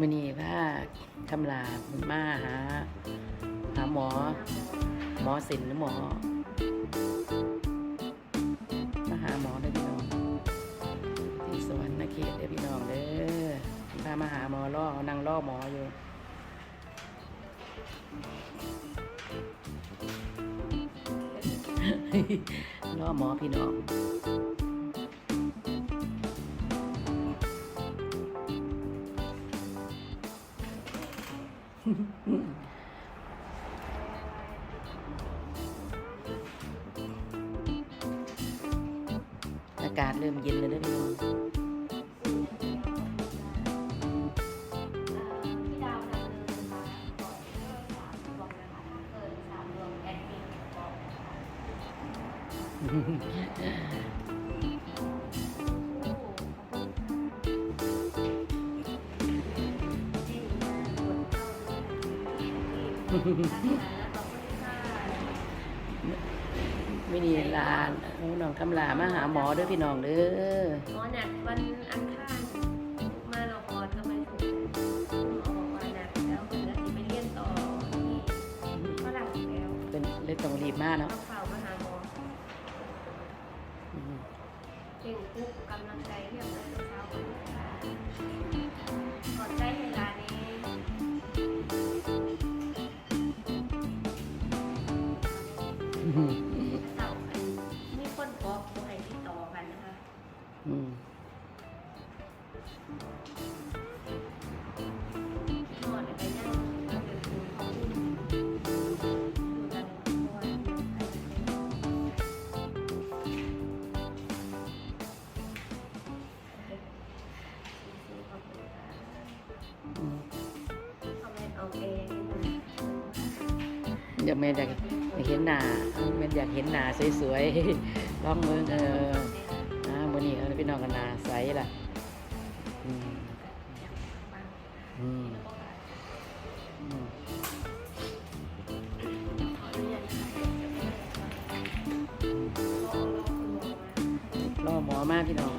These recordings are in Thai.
มือนี้ว่าคำลามาหาหาหมอ หมอศิลป์หรือหมอมาหาหมอเด้อพี่น้องที่สวรรค์เขตเด้อพี่น้องเด้อพามาหาหมอล่อนั่งล่อหมออยู่ล่อหมอพี่น้อง อากาศเริ่มเย็นแล้วด้อพี่น้องพี่ดาวดำเนินมาก่อนเลิกสามดวง นะคะถ้าเกินสามดวงแอดมินบอกนะคะไม่นี่ลาน้องคำลามาหาหมอเด้อพี่น้องเด้อหมอนัดวันอังคารมาเราอนก็ไม่ถูกมอบอกว่านัดแล้วเหมือนจะไปเรียนต่อที่ฝรั่งแล้วเป็นเลยต้องรีบมากเนาะ เต่ากันมีคนบอกบ่ให้ติดต่อกันนะคะอืมนอนไปนั่งเอาเดินดูเขาดูกันเพราะว่าใครจะเป็นขอบคุณค่ะอืมเอาแม่เอาเองอยากแม่อยาก เห็นหน้าแม่อยากเห็นหน้าสวยๆลองเมืองเอออ่ามื้อนี้เออพี่น้องกันหน้าใสล่ะอืมอืมอืมขออนุญาตนะรอหมอมากพี่น้อง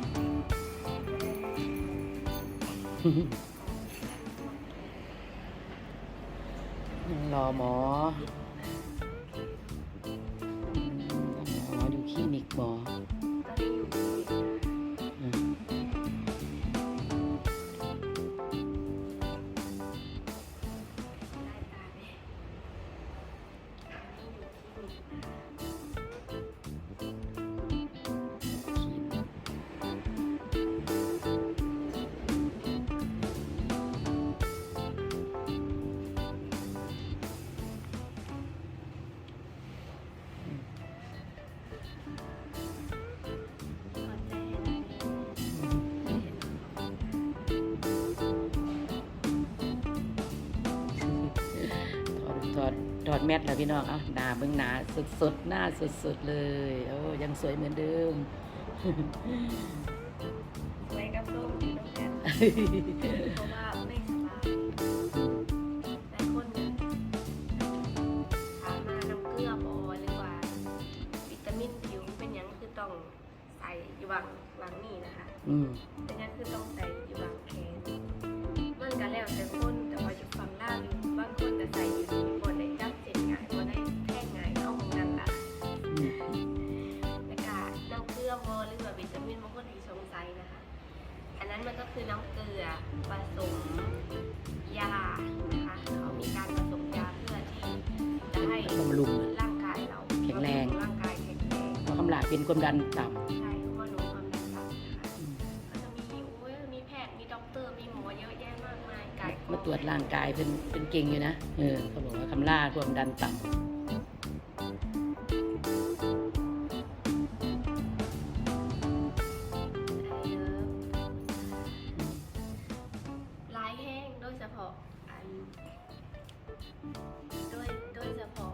รอหมอ ถอดถอดแมสแล้วพี่น้อง เอะหนาเบิ่งหนาสดๆ หน้าสดๆ เลย โอ้ยังสวยเหมือนเดิมไว้กับลูกอยู่ตรงกันเพราะว่าไม่สบายหลายคนเนี่ยถามมาน้ำเกลือบอหรือว่า วิตามินผิวเป็นหยังคือต้องใส่อยู่วางวางนี่นะคะ อืมเป็นหยังคือต้องใส่อยู่วางแขนมันก็แล้วแต่คนแต่ว่าอยู่ฝั่งล่างอยู่บางคนจะใส่อยู่ เพราะคำลาเป็นความดันต่ใช่เพราะว่าลดความดันต่ำนะคะำอืมก็จะมีโอ้ยมีแพทย์มีด็อกเตอร์มีหมอเยอะแยะมากมายไก่มาตรวจร่างกายเป็นเป็นเก่งอยู่นะเออเขาบอกว่าคำลาความดันต่ำลายแห้งโดยเฉพาะอันโดยโดยเฉพาะ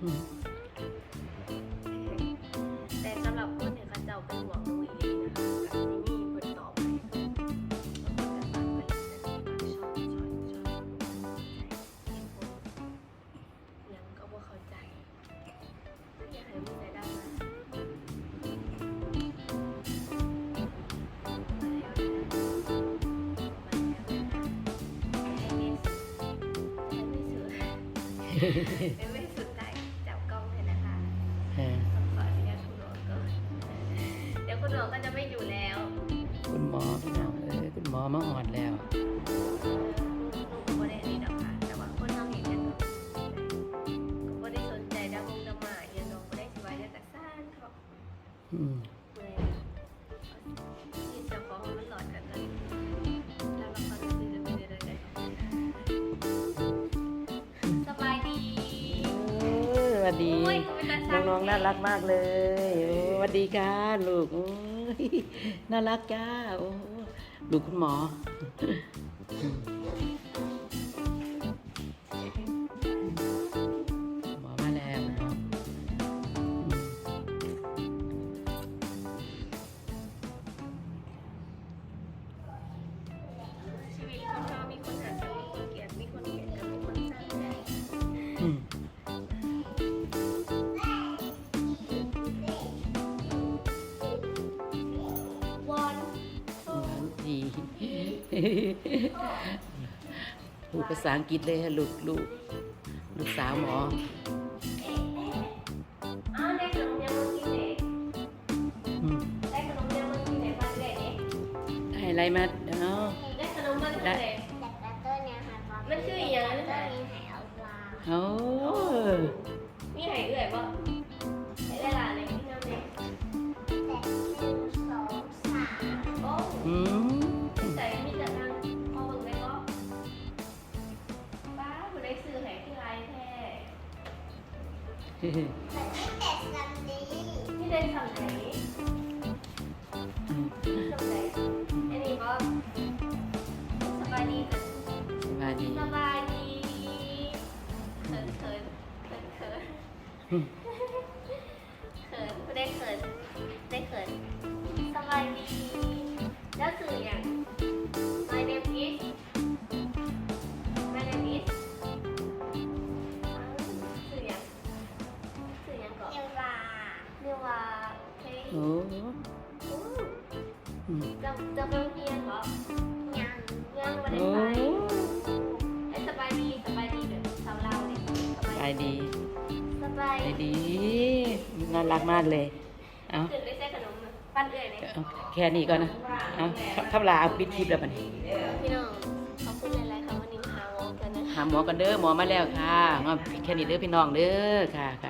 แต่สำหรับคนเนี่ยเขาเจ้าเป็นห่วงดูอีนะคะกัมีคนตอบไหมยังก็ว่าเข้าใจอยากให้มีรายได้มาไม่ อืมเลยที่จะฟ้องมันหลอดกันเลยแล้วเราก็ซื้อจะไปเรื่อยๆสบายดีเออสวัสดี โอ้ยคุณเป็นตาน้องๆน่ารักมากเลยโอ้สวัสดีค่ะลูกโอ้ยน่ารักจ้าโอ้ลูกคุณหมอ พูดภาษาอังกฤษเลยฮะลูกลูกลูกสาวหมออ้าวได้ขนมยังมากินเด็กอืมได้ขน แต่ไม่แต่ซัมดีที่ได้สั่งไหนสั่งไหนอันนี้ก็สบายดีกันสบายดีสบายดีเขินเขินเขินเขินเขินไม่ได้เขินได้เขินสบายดีแล้วสื่ออย่าง โอ้อู้อืมจะจะไปเรียนเหรอยังยังไม่ได้โอ้ไปเอ้ยสบายดีสบายดีแบบสาวเราเนี่ยสสบาบายยดีสบายสบายดี น่ารักมากเลย เอาตื่นได้ใส่ขนมนะปั้นเอื่อยเนี่ยเอาแค่นี้ก่อนนะ เอาทับลาเอาปิดคลิปแล้วมันพี่น้องขอบคุณหลายๆค่ะวันนี้มาหาหมอกันนะคะหาหมอกันเด้อหมอมาแล้วค่ะเอาแค่นี้เด้อพี่น้องเด้อค่ะค่ะ